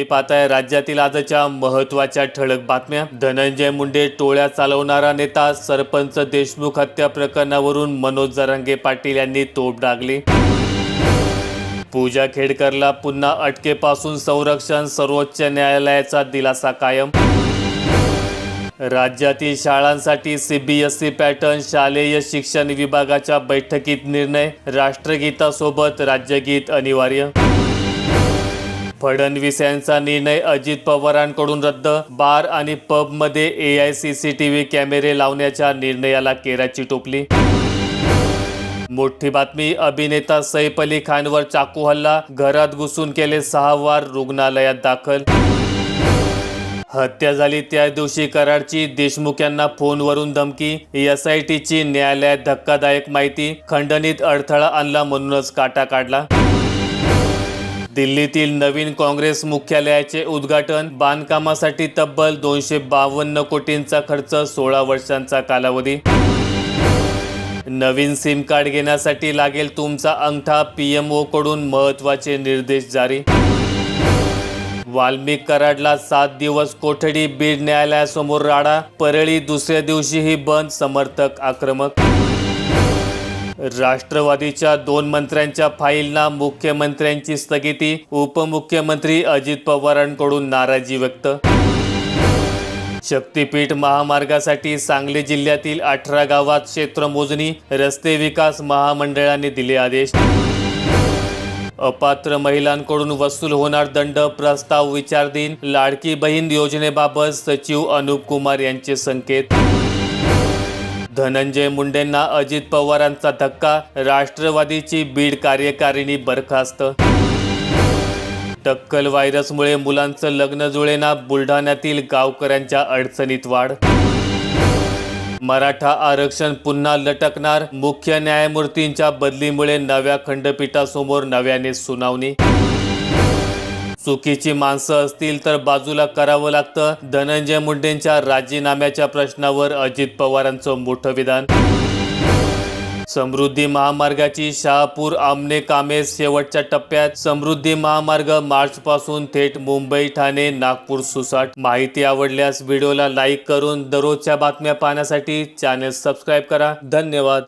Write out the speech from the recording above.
तुम्ही पाहताय राज्यातील आजच्या महत्त्वाच्या ठळक बातम्या. धनंजय मुंडे टोळ्या चालवणारा नेता सरपंच देशमुख हत्या प्रकरणावरून मनोज जरांगे पाटील यांनी तोप डागली. पूजा खेडकरला पुन्हा अटकेपासून संरक्षण सर्वोच्च न्यायालयाचा दिलासा कायम. राज्यातील शाळांसाठी सीबीएसई पॅटर्न शालेय शिक्षण विभागाच्या बैठकीत निर्णय. राष्ट्रगीतासोबत राज्यगीत अनिवार्य. फडणवीस यांचा निर्णय अजित पवारांकडून रद्द. बार आणि पबमध्ये A I C C T V कॅमेरे लावण्याच्या निर्णयाला केराची टोपली. मोठी बातमी अभिनेता सैफ अली खानवर चाकू हल्ला घरात घुसून केले सहा वार रुग्णालयात दाखल. हत्या झाली त्या दिवशी कराडची देशमुख यांना फोनवरून धमकी एस आय टीची न्यायालयात धक्कादायक माहिती खंडणीत अडथळा आणला म्हणूनच काटा काढला. दिल्लीतील नवीन काँग्रेस मुख्यालयाचे उद्घाटन बांधकामासाठी तब्बल दोनशे बावन्न कोटींचा खर्च सोळा वर्षांचा कालावधी. नवीन सिम कार्ड घेण्यासाठी लागेल तुमचा अंगठा पीएमओ कडून महत्त्वाचे निर्देश जारी. वाल्मिक कराडला सात दिवस कोठडी बीड न्यायालयासमोर राडा परळी दुसऱ्या दिवशीही बंद समर्थक आक्रमक. राष्ट्रवादीच्या दोन मंत्र्यांच्या फाईलना मुख्यमंत्र्यांची स्थगिती उपमुख्यमंत्री अजित पवारांकडून नाराजी व्यक्त. शक्तीपीठ महामार्गासाठी सांगली जिल्ह्यातील अठरा गावात क्षेत्रमोजणी रस्ते विकास महामंडळाने दिले आदेश. अपात्र महिलांकडून वसूल होणार दंड प्रस्ताव विचारधीन लाडकी बहीण योजनेबाबत सचिव अनुप कुमार यांचे संकेत. धनंजय मुंडेंना अजित पवारांचा धक्का राष्ट्रवादीची बीड कार्यकारिणी बरखास्त. टक्कल व्हायरसमुळे मुलांचं लग्न जुळेना बुलढाण्यातील गावकऱ्यांच्या अडचणीत वाढ. मराठा आरक्षण पुन्हा लटकणार मुख्य न्यायमूर्तींच्या बदलीमुळे नव्या खंडपीठासमोर नव्याने सुनावणी. चुकीची माणसं असतील तर बाजूला करावं लागतं. धनंजय मुंडेंच्या राजीनाम्याच्या प्रश्नावर अजित पवारांचं मोठं विधान. समृद्धी महामार्गाची शहापूर आमने कामे शेवटच्या टप्प्यात. समृद्धी महामार्ग मार्च पासून थेट मुंबई ठाणे नागपूर सुसाट. माहिती आवडल्यास व्हिडिओला लाईक करून दररोजच्या बातम्या पाहण्यासाठी चॅनेल सबस्क्राईब करा. धन्यवाद.